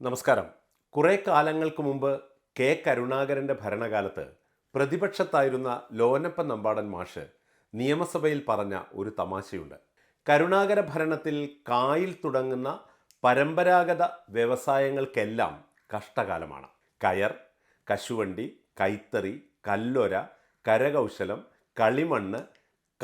നമസ്കാരം. കുറേ കാലങ്ങൾക്ക് മുമ്പ് കെ. കരുണാകരന്റെ ഭരണകാലത്ത് പ്രതിപക്ഷത്തായിരുന്ന ലോനപ്പൻ നമ്പാടൻ മാഷ് നിയമസഭയിൽ പറഞ്ഞ ഒരു തമാശയുണ്ട്. കരുണാകര ഭരണത്തിൽ കായിൽ തുടങ്ങുന്ന പരമ്പരാഗത വ്യവസായങ്ങൾക്കെല്ലാം കഷ്ടകാലമാണ്. കയർ കശുവണ്ടി കൈത്തറി കല്ലൊര കരകൗശലം കളിമണ്ണ്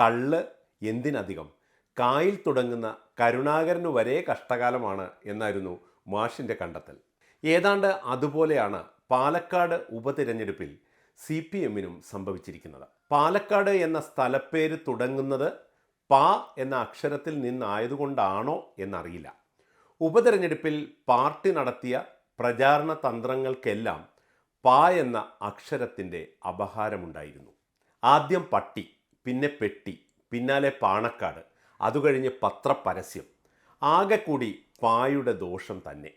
കള്ള് എന്തിനധികം. കായിൽ തുടങ്ങുന്ന കരുണാകരന് വരെ കഷ്ടകാലമാണ് എന്നായിരുന്നു മാഷിന്റെ കണ്ടെത്തൽ. ഏതാണ്ട് അതുപോലെയാണ് പാലക്കാട് ഉപതിരഞ്ഞെടുപ്പിൽ സി പി എമ്മിനും സംഭവിച്ചിരിക്കുന്നത്. പാലക്കാട് എന്ന സ്ഥലപ്പേര് തുടങ്ങുന്നത് പാ എന്ന അക്ഷരത്തിൽ നിന്നായതുകൊണ്ടാണോ എന്നറിയില്ല. ഉപതെരഞ്ഞെടുപ്പിൽ പാർട്ടി നടത്തിയ പ്രചാരണ തന്ത്രങ്ങൾക്കെല്ലാം പാ എന്ന അക്ഷരത്തിന്റെ അപഹാരമുണ്ടായിരുന്നു. ആദ്യം പട്ടി പിന്നെ പെട്ടി പിന്നാലെ പാണക്കാട് അതുകഴിഞ്ഞ് പത്രപരസ്യം. ആകെ കൂടി പായുടെ ദോഷം തന്നെ.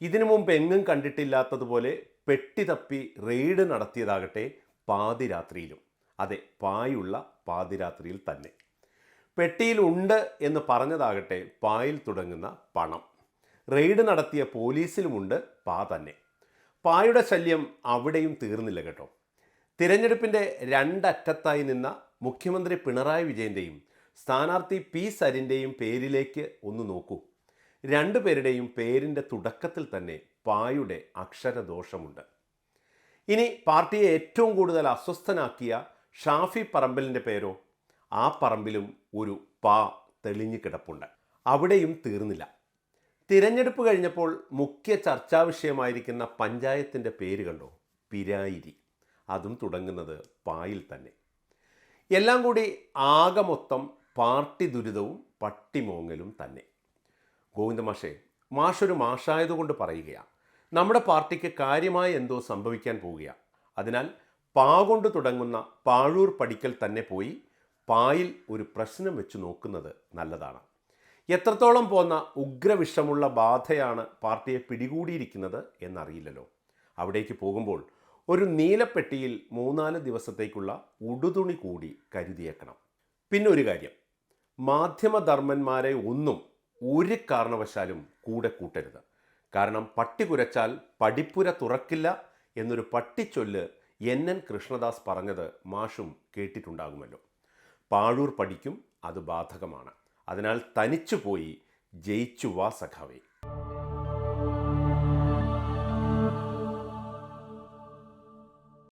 ഇതിനു മുമ്പ് എങ്ങും കണ്ടിട്ടില്ലാത്തതുപോലെ പെട്ടി തപ്പി റെയ്ഡ് നടത്തിയതാകട്ടെ പാതിരാത്രിയിലും. അതെ പായുള്ള പാതിരാത്രിയിൽ തന്നെ. പെട്ടിയിൽ ഉണ്ട് എന്ന് പറഞ്ഞതാകട്ടെ പായിൽ തുടങ്ങുന്ന പണം. റെയ്ഡ് നടത്തിയ പോലീസിലുമുണ്ട് പാ തന്നെ. പായുടെ ശല്യം അവിടെയും തീർന്നില്ല കേട്ടോ. തിരഞ്ഞെടുപ്പിന്റെ രണ്ടറ്റത്തായി നിന്ന മുഖ്യമന്ത്രി പിണറായി വിജയന്റെയും സ്ഥാനാർത്ഥി പി സരിന്റെയും പേരിലേക്ക് ഒന്ന് നോക്കൂ. രണ്ടുപേരുടെയും പേരിന്റെ തുടക്കത്തിൽ തന്നെ പായുടെ അക്ഷരദോഷമുണ്ട്. ഇനി പാർട്ടിയെ ഏറ്റവും കൂടുതൽ അസ്വസ്ഥനാക്കിയ ഷാഫി പറമ്പലിന്റെ പേരോ ആ പറമ്പിലും ഒരു പാ തെളിഞ്ഞു കിടപ്പുണ്ട്. അവിടെയും തീർന്നില്ല. തിരഞ്ഞെടുപ്പ് കഴിഞ്ഞപ്പോൾ മുഖ്യ ചർച്ചാ വിഷയമായിരിക്കുന്ന പഞ്ചായത്തിന്റെ പേര് കണ്ടോ? പിരായിരി. അതും തുടങ്ങുന്നത് പായിൽ തന്നെ. എല്ലാം കൂടി ആകെ മൊത്തം പാർട്ടി ദുരിതവും പട്ടിമോങ്ങലും തന്നെ. ഗോവിന്ദ മാഷേ മാഷൊരു മാഷായതുകൊണ്ട് പറയുകയാണ് നമ്മുടെ പാർട്ടിക്ക് കാര്യമായ എന്തോ സംഭവിക്കാൻ പോവുകയാണ് അതിനാൽ പാ കൊണ്ട് തുടങ്ങുന്ന പാഴൂർ പടിക്കൽ തന്നെ പോയി പായിൽ ഒരു പ്രശ്നം വെച്ച് നോക്കുന്നത് നല്ലതാണ്. എത്രത്തോളം പോന്ന ഉഗ്രവിഷമുള്ള ബാധയാണ് പാർട്ടിയെ പിടികൂടിയിരിക്കുന്നത് എന്നറിയില്ലല്ലോ. അവിടേക്ക് പോകുമ്പോൾ ഒരു നീലപ്പെട്ടിയിൽ മൂന്നാൽ ദിവസത്തേക്കുള്ള ഉടുതുണി കൂടി കരുതിയേക്കണം. പിന്നെ ഒരു കാര്യം മാധ്യമധർമ്മന്മാരെ ഒന്നും ഒരു കാരണവശാലും കൂടെ കൂട്ടരുത്. കാരണം പട്ടി കുരച്ചാൽ പടിപ്പുര തുറക്കില്ല എന്നൊരു പട്ടിച്ചൊല്ല് എൻ എൻ കൃഷ്ണദാസ് പറഞ്ഞത് മാഷും കേട്ടിട്ടുണ്ടാകുമല്ലോ. പാഴൂർ പഠിക്കും അത് ബാധകമാണ്. അതിനാൽ തനിച്ചു പോയി ജയിച്ചു വാ സഖാവേ.